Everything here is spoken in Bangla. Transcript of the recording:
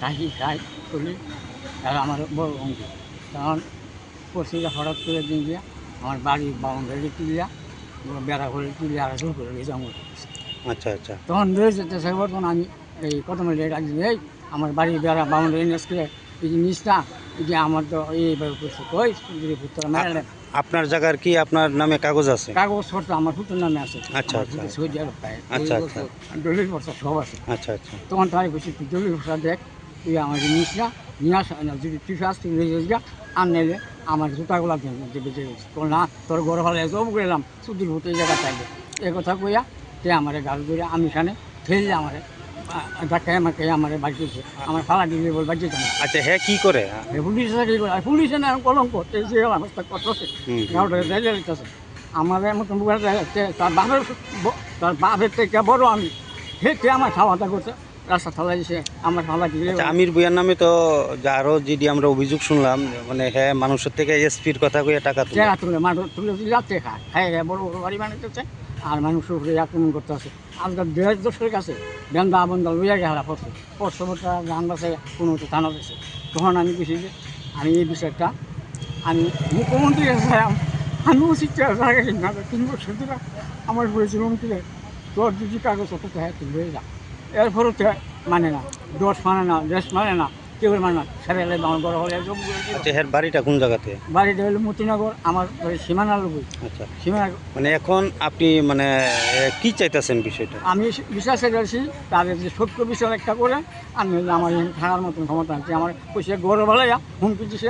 থাকি খাই চলি আর আমার বড় অঙ্ক তখন পড়ছিটা হঠাৎ করে দিন দিয়া আমার বাড়ি বাউন্ডারি তুলিয়া বেড়া করে তুলিয়া আর শুরু করে গেছে আমার আচ্ছা আচ্ছা। তখন রয়েছে তখন আমি এই প্রথম লেট একদিন এই আমার বাড়ি বেড়া বাউন্ডারি নেসকে এই যে নিচটা এই যে আমার তো এইভাবে করছে। কই আপনার জায়গার কি আপনার নামে কাগজ আছে? কাগজ পত্র আমার পুত্র নামে আছে। আচ্ছা, আচ্ছা। সৌদি আরব পায় আচ্ছা, আচ্ছা। দলিল পত্র সব আছে। আচ্ছা আচ্ছা। তখন তাই বলছি তুই দলিল পত্র দেখ তুই আমার জিনিস না নিয়ে আস যদি তুই ফাস তুই নিয়ে যা আর নেলে আমার জুতাগুলো বেঁচে গেছে। তো না তোর ঘর ভালো সব গেলাম সুদূর এই জায়গা চাইবে। এ কথা কইয়া তে আমার গাড়ি ধরে আমি এখানে ফেললে আমার আমাকে আমার আমার ফালা বল আচ্ছা হ্যাঁ কি করে? এ পুলিশ চাকরি করে। আর পুলিশে না কলঙ্ক। এই যে অবস্থা কত আছে হুম, হুম। গাঁওটা রেজে দিতেছে আমাদের মতন বুড়া যাচ্ছে তার বাপের তার বাপের থেকে বড় আমি। হেঁটে আমার খাওয়া দাওয়া করছে? রাস্তা থালা দিছে আমার আচ্ছা আমির ভুইয়ার নামে তো আরও যদি আমরা অভিযোগ শুনলাম মানে হ্যাঁ মানুষের থেকে এসপির কথা টাকা তুলে। তুলে মাঠ তুলে যাচ্ছে খায়। খায় বড় বড় বাড়ি বানাইতেছে। আর মানুষের উপরে আক্রমণ করতে আছে। আজকাল দেড় দশের কাছে বেন্দা বন্দা লইয়া গেলা পড়ছে। ওটা গান বাসে কোনো থানা দিছে তখন আমি কিছু যে, আমি এই বিষয়টা, আমি মুখ্যমন্ত্রী চাইলাম আমি উচিত জায়গায় না তিন বছর ধরে আমার বলেছিল মন্ত্রী তোর যদি কাগজ অত হ্যাঁ হয়ে যা। এরপরও তো মানে না, দোষ মানে না, দেশ মানে না। মানে না। আমার বড় হলে। আচ্ছা বাড়িটা কোন জায়গাতে? বাড়িটা হলো মতিনগর আমার ওই সীমানা আচ্ছা। মানে এখন আপনি মানে কি চাইতেছেন বিষয়টা? আমি বিশ্বাসে গেছি তাদের যে সত্য বিষয় একটা করে আমি আমার থাকার মতন ক্ষমতা আছে। আমার পয়সা গৌরব ভালো হুমকি দিছে।